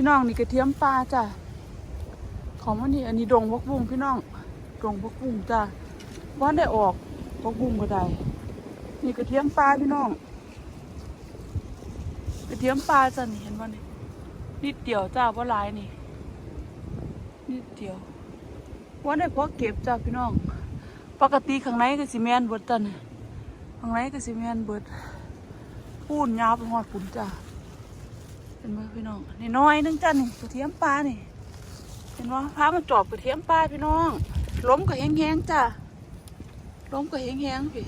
พี่น้องนี่กระเทียมปลาจ้ะของมันนี่อันนี้ดงพกบุ้งพี่น้องดงพกบุ้งจ้ะว่าได้ออกพกบุ้งก็ได้นี่กระเทียมปลาพี่น้องกระเทียมปลาจ้ะนี่เห็นว่านี่นิดเดียวจ้าว่าหลายนี่นิดเดียวว่าได้พอเก็บจ้าพี่น้อง ปกติข้างในก็สิแมนเบิดจ้ะนี่ข้างในก็สิแมนเบิดพูนยาวไปหอดปุ่นจ้า เห็นไหมพี่น้องนี่น้อยนึงจ้ะนี่กระเทียมปลานี่เห็นว่าพามันจอบกระเทียมปลาพี่น้องล้มก็แห้งๆจ้ะล้มก็แห้งๆพี่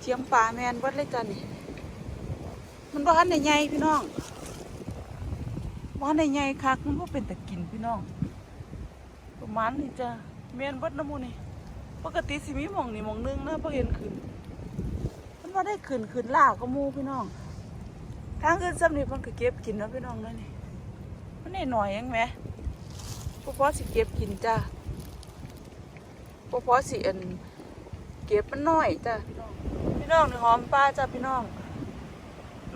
เทียมปลาแมนเบิดเลยจ้ะนี่มันบ้านในใหญ่พี่น้องบ้านในใหญ่คักมันก็เป็นแต่กินพี่น้องประมาณนี้จ้ะแมนเบิดน้ำมูนี่ปกติสิมีมองนี่มองนึงนะพอเห็นขึ้นมันว่าได้ขึ้นขึ้นล่าก็มูพี่น้อง ทางอื่นซ้ำนี่มันก็เก็บกินนะพี่น้องนั่นนี่มันนี่หน่อยยังไหมพอพอสิเก็บกินจ้าพอพอสิอันเก็บมันน้อยจ้าพี่น้องพี่น้องนี่หอมปลาจ้าพี่น้อง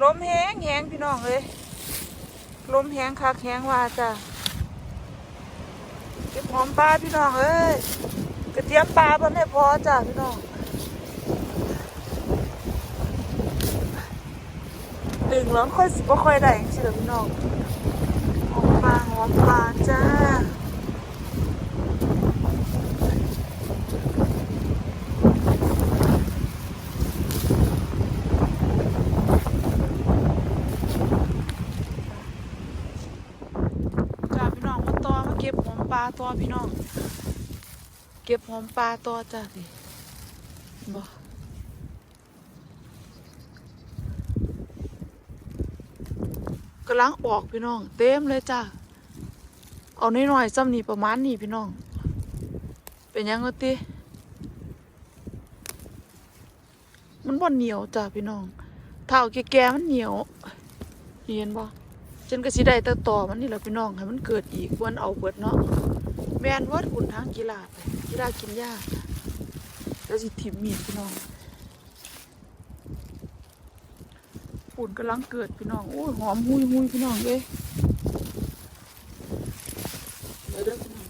ลมแห้งแห้งพี่น้องเลยลมแห้งคักแห้งว่าจ้าเก็บหอมปลาพี่น้องเอ้ยกระเทียมปลาเพิ่นให้พอจ้าพี่น้อง ดึงแล้วค่อยสิบ่ค่อยได้จังซี่ล่ะพี่น้องหอมปลาหอมปลาจ้าจ้าพี่น้องมาต่อมาเก็บหอมปลาต่อพี่น้อง เก็บหอมปลาต่อจ้าดิบ่ กำลังออกพี่น้อง เต็มเลยจ้าเอาน้อยๆซ้ำนี่ประมาณนี้พี่น้อง เป็นยังไงติมันบ่เหนียวจ้าพี่น้องเท้าแก่ๆมันเหนียวเห็นบ่ฉันก็สิได้แต่ต่อมันนี่แหละพี่น้องให้มันเกิดอีกควรเอาเบิดเนาะแมนวัดคุณทางกีฬาไปกีฬากินหญ้าแล้วสิทิมมีดพี่น้องุ่นกำลังเกิดพี่น้องโอ้ยหอมหุยหุยพี่น้องเลยเดี๋ยวเด้อพี่น้อง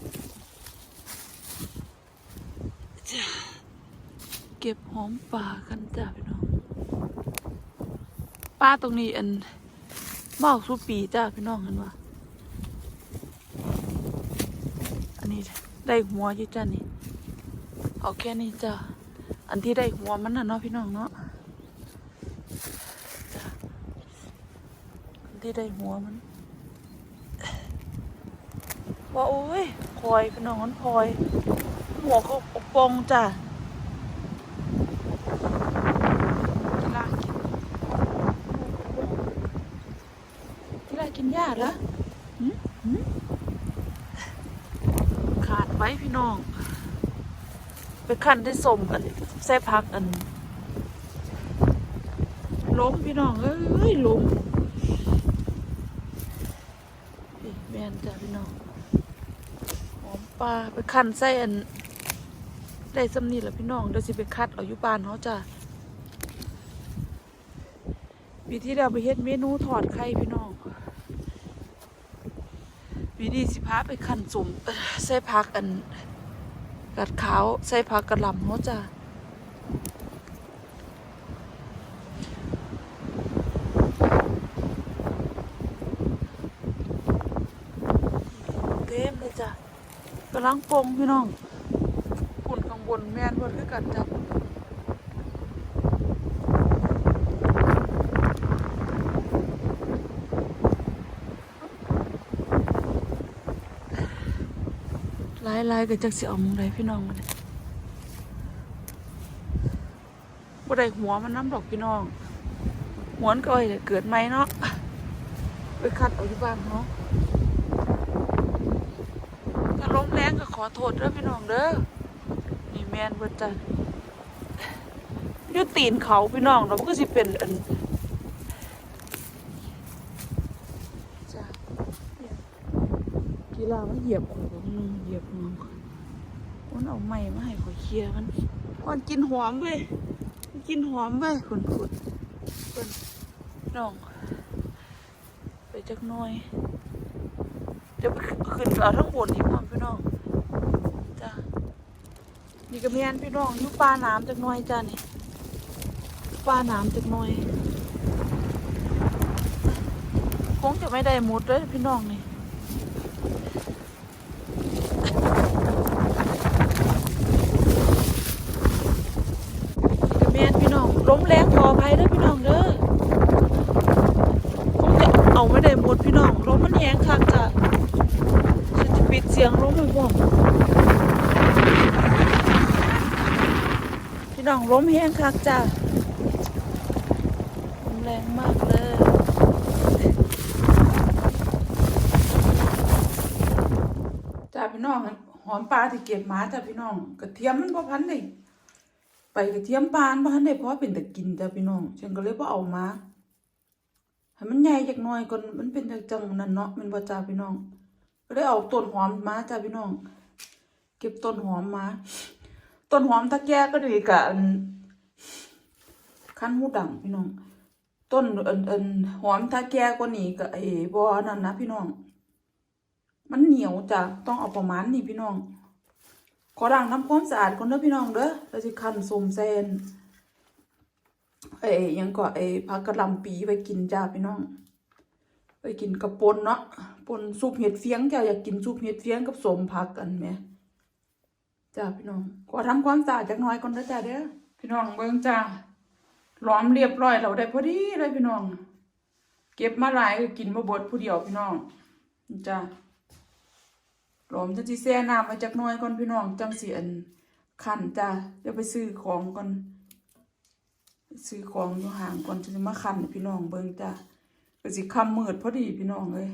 จ้าเก็บหอมป่ากันจ้าพี่น้องป้าตรงนี้อันมอกสุปีจ้าพี่น้องเห็นว่าอันนี้ได้หัวยู่จ้านี่เอาแค่นี้จ้าอันที่ได้หัวมันน่ะเนาะพี่น้องเนาะ ที่ได้หัวมันว่าโอ้ยพลอยเป็นน้องมันพลอย หัวเขาอบปองจ้ะกีฬากินกีฬากินหญ้าเหรอขาดไว้พี่น้อง ไปขั้นได้สมกันใส่พักอันล้มพี่น้อง เอ้ยล้ม นี่ แม่นจ้ะพี่น้องหอมปลาไปคั้นใส่อันได้สำนีแหละพี่น้องเดี๋ยวสิไปคัดเอาอยู่บ้านเขาจ้ะปีที่เราไปเฮ็ดเมนูทอดไข่พี่น้องปีนี้สิพาไปคั้นสมใส่ผักอันกัดขาวใส่ผักกระลำเขาจ้ะเต็มเลยจ้ะกำลังปงพี่น้องฝุ่นข้างบนแมนบนคือกันจับลายลายๆก็จักสิเอามองใดพี่น้องมันบ่ได้หัวมันน้ำดอกพี่น้องหัวนก็ไอ้เกิดไหมเนาะไปคัดเอาที่บ้านเนาะ ถ้าลมแรงก็ข อโทษเด้อพี่น้องเด้อนี่แมนเบิดจ้ะอยุตีนเขาพี่น้องเราก็สิเป็นอันจ้ะกีฬามันเหยียบของผมนึงเหยียบหัวข่อยมันเอาไม้มาให้ข่อยเคลียมันมันกินหอมเว้ยมันกินหอมเว้ยคุณคุณเพิ่นน้องไปจักหน่อยเดี๋ยวขึ้นเอาทั้งบนอีกพ่อมพี่น้องจ้า นี่ก็แม่นพี่น้องอยู่ป่าน้ำจักหน่อยจ้านี่ป่าน้ำจักหน่อยคงจะไม่ได้หมดเลยพี่น้องนี่นี่ก็แม่นพี่น้องล้มแรงขออภัยเด้อพี่น้องเด้อคงจะเอาไม่ได้หมดพี่น้องลมมันแรงคักจ้ะฉันจะปิดเสียงลมให้พร้อ พี่น้องล้มแห้งคักจ้ะลมแรงมากเลยจ้าพี่น้องหอมปลาที่เก็บมาจ้าพี่น้องกระเทียมมันบ่พันเลยไปกระเทียมปานบ่ทันได้เพราะเป็นแต่กินจ้าพี่น้องฉันก็เลยบ่เอามาให้มันใหญ่จักหน่อยก่อนมันเป็นจังจังนั่นเนาะมันบ่จ้าพี่น้องก็เลยเอาต้นหอมมาจ้าพี่น้อง เก็บต้นหอมมา ต้นหอมตะแก่ก็ดีกะอันคันหูดังพี่น้อง ต้นอันอันหอมตะแก่กว่านี้ก็ไอ้บ่นั่นนะพี่น้อง มันเหนียวจ้ะต้องเอาประมาณนี้พี่น้อง ขอล้างทำความสะอาดก่อนเด้อพี่น้องเด้อแล้วสิคั่นสมแซนเอ้ยังก็ไอ้ผักกระหล่ำปีไปกินจ้าพี่น้อง ไปกินกับปนเนาะปนซุปเห็ดเฟียงจ้าอยากกินซุปเห็ดเฟียงกับสมผักกันแหม จ้าพี่น้องขอทำความสะอาดจักน่อยก่อนเด้อจ้าเด้อพี่น้องเบิ่งจ้าล้อมเรียบร้อยแล้วได้พอดีเลยพี่น้อง เก็บมาหลายก็กินมาบดผู้เดียวพี่น้องจ้าหลอมจังสิแช่น้ำไว้จักน่อยก่อนพี่น้องจังสิอันขันจ้ะเดี๋ยวไปซื้อของก่อนซื้อของอยู่ห่างก่อนจะมาขันพี่น้องเบิ่งจ้ะก็สิค่ำมืดพอดีพี่น้องเลย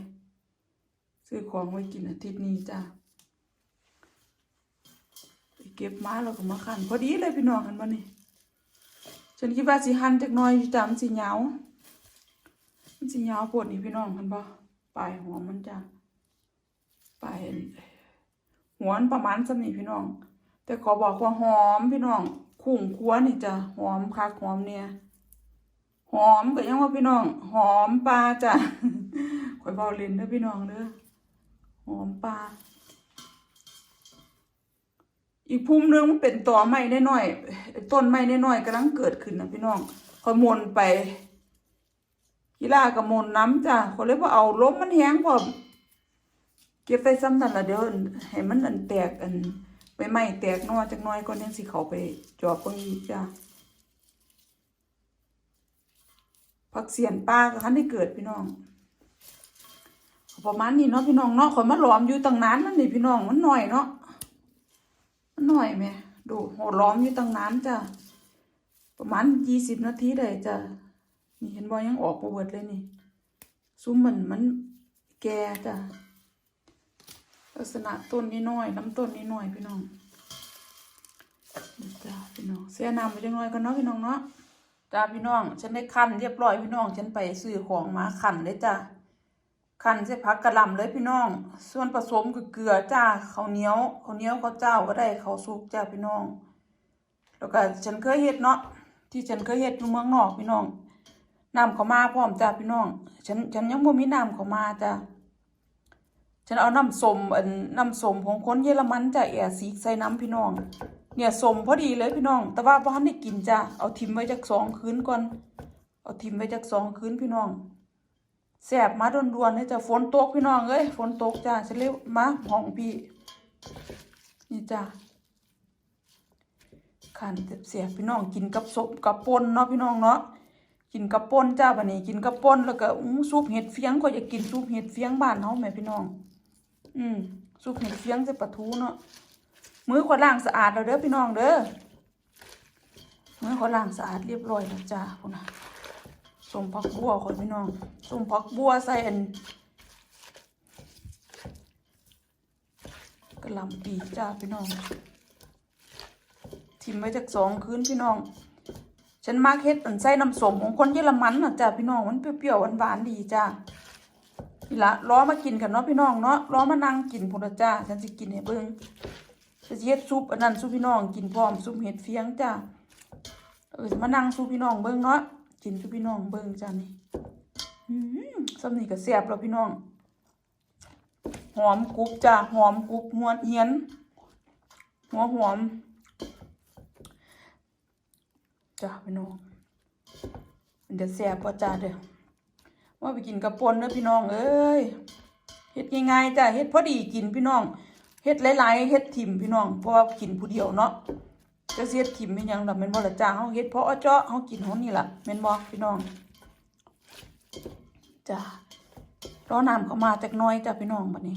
ซื้อของไว้กินอาทิตย์นี้จ้ะไป เก็บมาแล้วก็มาขันพอดีเลยพี่น้องกันบ่นี่ฉันคิดว่าสิหันจักน่อยจ้ะมันสิเหงามันสิเหงาปวดนี่พี่น้องกันบ่ปลายหัวมันจ้ะปหัวมันประมาณสักนี้พี่น้อง แต่ขอบอกว่าหอมพี่น้องคุ้งครัวนี่จะหอมคักหอมเนี่ยหอมก็ยังว่าพี่น้อง หอมปลาจ้ะข่อยเบาเล่นเด้อพี่น้องเด้อหอมปลา อีกพุ่มหนึงมันเป็นตอไม้น้อยๆต้นไม้น้อยๆกำลังเกิดขึ้นนะพี่น้องขอยมนไปกีฬากับมนน้ำจ้ะข่อยเลยว่าเอาลมมันแห้งพอเก็บไปซ้ำนั่นละเดี๋ยวให้มันอันแตกอันใบไม้แตกหนอจักน้อยก่อนยังสิเขาไปจอบเบิ่งอีกจ้าผักเสียนปลาก็คันได้เกิดพี่น้องประมาณนี้เนาะพี่น้องเนาะข่อยมาหลอมอยู่ตั้งนานนั่นนี่พี่น้องมันหน่อยเนาะ หน่อยแหมดูโหล้อมอยู่ตั้งนานจ้าประมาณยี่สิบนาทีได้จ้านี่เห็นบ่ยังออกบ่เบิดเลยนี่ซุ้มมันมันแก่จ้าลักษณะต้นนี้น้อยลำต้นนี้น้อยพี่น้องจ้าพี่น้องเสียน้ำไปจังน้อยกันเนาะพี่น้องเนาะจ้าพี่น้อง ฉันได้คันเรียบร้อยพี่น้อง ฉันไปซื้อของมาคันเลยจ้า คั้นใส่ผักกระลำเลยพี่น้อง ส่วนผสมคือเกลือจ้าข้าวเหนียวข้าวเหนียวข้าวเจ้าก็ได้ข้าวสุกจ้าพี่น้อง แล้วก็ฉันเคยเฮ็ดเนาะที่ฉันเคยเฮ็ดอยู่เมืองนอกพี่น้องน้ำเขาวมาพร้อมจ้าพี่น้อง ฉันฉันยังบ่มีน้ำเขาวมาจ้าฉันเอาน้ำสมอันน้ำสมของคนเยอรมันจ้ะแอซีกใส่น้ำพี่น้อง เนี่ยสมพอดีเลยพี่น้อง แต่ว่าบ่ทันได้กินจ้ะเอาทิมไว้จักสองคืนก่อน เอาทิมไว้จักสองคืนพี่น้อง แสบมาด่วนๆเลยจะฝนตกพี่น้องเอ้ยฝนตกจ้ะฉันเลยมาห้องพี่ นี่จ้ะขันเสียบพี่น้องกินกับส้มกับปนเนาะพี่น้องเนาะกินกับปนจ้าบัดนี้กินกับปนแล้วก็อู้ซุปเห็ดเฟียงก็อยากกินซุปเห็ดเฟียงบ้านเฮาแม่พี่น้อง อืมซุปเห็ดเฟียงใส่ปลาทูเนาะมือขวดล้างสะอาดแล้วเด้อพี่น้องเด้อมือขวดล้างสะอาดเรียบร้อยแล้วจ้าพุ่นนะ ส้มผักบัวคนพี่น้องส้มผักบัวใส่อันกระลำปีจ้าพี่น้อง ทิมไว้จากสองคืนพี่น้อง ฉันมาเฮ็ดอันใส่น้ำสมของคนเยอรมันน่ะจ้าพี่น้องมันเปรี้ยวๆหวานๆดีจ้านี่ละล้อมากินกันเนาะพี่น้องเนาะล้อมานั่งกินพุ่นละจ้าฉันสิกินให้เบิ่งฉันสิเฮ็ดซุปอันนั้นซุปพี่น้องกินพร้อมซุปเห็ดเฟียงจ้าเออมานั่งซุปพี่น้องเบิ่งเนาะ กินซุปพี่น้องเบิ่งจ้านี่อืมสำนีก็แซ่บแล้วพี่น้อง หอมกรุบจ้าหอมกรุบหวเฮียน หัวหอมจ้าพี่น้องมันจะแซ่บป่ะจ้าเด้อว่าไปกินกับปนเด้อพี่น้องเอ้ยเฮ็ดง่ายๆจ้าเฮ็ดพอดีกินพี่น้องเฮ็ดหลายๆเฮ็ดถิ่มพี่น้องเพราะว่ากินผู้เดียวเนาะ จะเสียดถิ่มเป็นยังดอกแม่นบ่ล่ะจ้าเฮาเฮ็ดเพราะเอเจาะเฮากินเฮานี่แหละแม่นบ่พี่น้องจ้ารอน้ำเข้ามาจักน้อยจ้าพี่น้องบัดนี้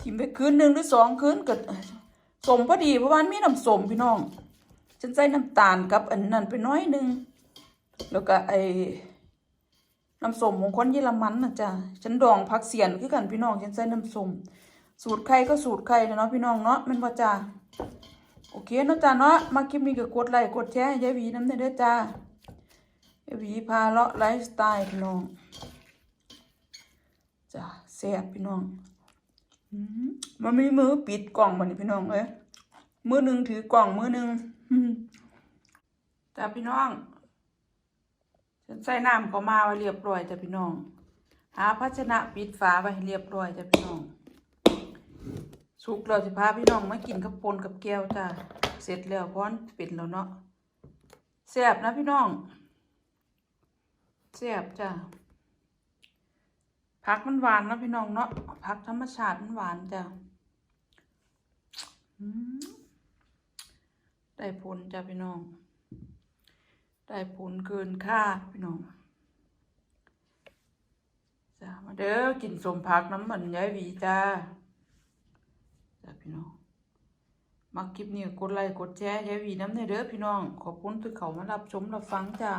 ทิมไปคืนหนึ่งหรือสองคืนก็สมพอดีเพราะว่ามันมีน้ำสมพี่น้องฉันใส่น้ำตาลกับอันนั้นไปน้อยหนึ่งแล้วก็ไอ้น้ำสมของคนเยอรมันนะจ๊ะฉันดองผักเสียนคือกันพี่น้องฉันใส่น้ำสมสูตรใครก็สูตรใครนะเนาะพี่น้องเนาะมันบ่จ้า โอเคเนาะจ้าเนาะมาคลิปนี้ก็กดไลค์กดแชร์ให้ยายหวีน้ำเด้อจ้ายายหวีพาเลาะไลฟ์สไตล์พี่น้องจ้าแซ่บพี่น้องมันมีมือปิดกล่องมันนี่พี่น้องเอ้ยมือหนึ่งถือกล่องมือหนึ่งจ้าพี่น้องฉันใส่น้ำเขามาไว้เรียบร้อยจ้ะพี่น้อง หาภาชนะปิดฝาไว้เรียบร้อยจ้ะพี่น้อง สุกเราจะพาพี่น้องมากินกับปนกับแก้วจ้าเสร็จแล้วพร้อนปิดแล้วเนาะแซ่บนะพี่น้องแซ่บจ้าผักมันหวานนะพี่น้องเนาะผักธรรมชาติมันหวานจ้ะอืมได้ผลจ้ะพี่น้อง ได้ผลเกินคาดพี่น้องจ้ะมาเด้อกินสมผักน้ำมันยายวีจ้า พี่น้องมักคลิปนี้ก็กดไลค์กดแชร์ยายหวีน้ำในเด้อพี่น้อง ขอบคุณที่เขามารับชมรับฟังจ้า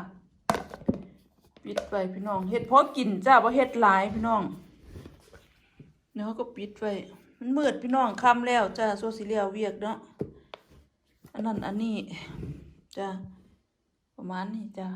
ปิดไปพี่น้องเฮ็ดพอกินจ้าบ่เฮ็ดหลายพี่น้องเนาะก็ปิดไว้มันมืดพี่น้องค่ำแล้วจ้าโซสิเลียวเวียกเนาะอันนั้นอันนี้จ้าประมาณนี้จ้า